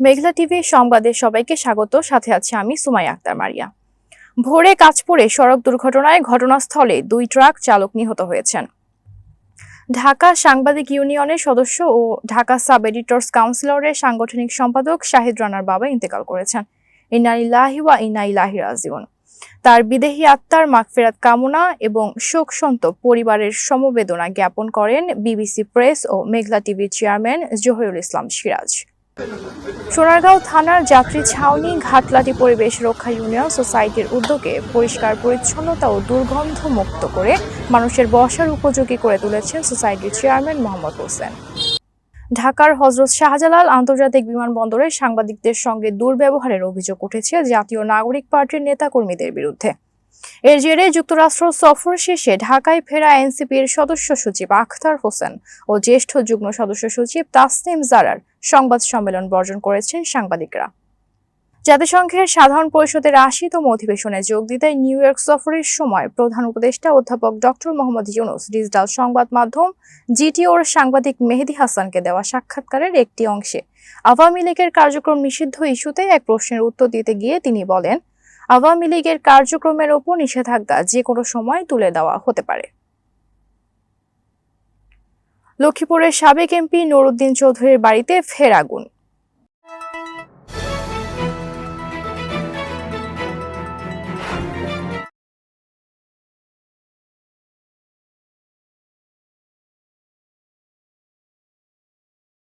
মেঘলা TV সংবাদে সবাইকে স্বাগত। সাথে আছে আমি সুমাই আক্তার মারিয়া। ভোরে কাজপুরে সড়ক দুর্ঘটনায় ঘটনাস্থলে দুই ট্রাক চালক নিহত হয়েছেন। ঢাকা সাংবাদিক ইউনিয়নের সদস্য ও ঢাকা সাব এডিটর্স কাউন্সিলরের সাংগঠনিক সম্পাদক শাহিদ রানার বাবা ইন্তেকাল করেছেন। ইন্না ইলাহি ওয়া ইন্না ইলাহি রাজিউন। তার বিদেহী আত্মার মাগফিরাত কামনা এবং শোক সন্তপ পরিবারের সমবেদনা জ্ঞাপন করেন বিবিসি প্রেস ও মেঘলা টিভির চেয়ারম্যান জহিরুল ইসলাম সিরাজ। সোনারগাঁও থানার যাত্রী ছাউনি ঘাটলাটি পরিবেশ রক্ষা ইউনিয়ন সোসাইটির উদ্যোগে পরিষ্কার, পরিচ্ছন্নতা ও দুর্গন্ধ মুক্ত করে মানুষের বসার উপযোগী করে তুলেছেন সোসাইটির চেয়ারম্যান মোহাম্মদ হোসেন। ঢাকার হজরত শাহজালাল আন্তর্জাতিক বিমানবন্দরে সাংবাদিকদের সঙ্গে দুর্ব্যবহারের অভিযোগ উঠেছে জাতীয় নাগরিক পার্টির নেতাকর্মীদের বিরুদ্ধে। এর জেরে যুক্তরাষ্ট্র সফর শেষে ঢাকায় ফেরা এনসিপির সদস্য সচিব আখতার হোসেন ও জ্যেষ্ঠ যুগ্ম সদস্য সচিব তাসনিম জারার সংবাদ সম্মেলন বর্জন করেছেন সাংবাদিকরা। জাতিসংঘের সাধারণ পরিষদের আশিতম অধিবেশনে যোগ দিতে নিউ ইয়র্ক সফরের সময় প্রধান উপদেষ্টা অধ্যাপক ডক্টর মোহাম্মদ ইউনুস ডিজিটাল সংবাদ মাধ্যম জিটিওর সাংবাদিক মেহেদি হাসানকে দেওয়া সাক্ষাৎকারের একটি অংশে আওয়ামী লীগের কার্যক্রম নিষিদ্ধ ইস্যুতে এক প্রশ্নের উত্তর দিতে গিয়ে তিনি বলেন, আওয়ামী লীগের কার্যক্রমের ওপর নিষেধাজ্ঞা যে কোনো সময় তুলে দেওয়া হতে পারে। লক্ষ্মীপুরের সাবেক এমপি নুরুদ্দিন চৌধুরীর বাড়িতে ফের আগুন।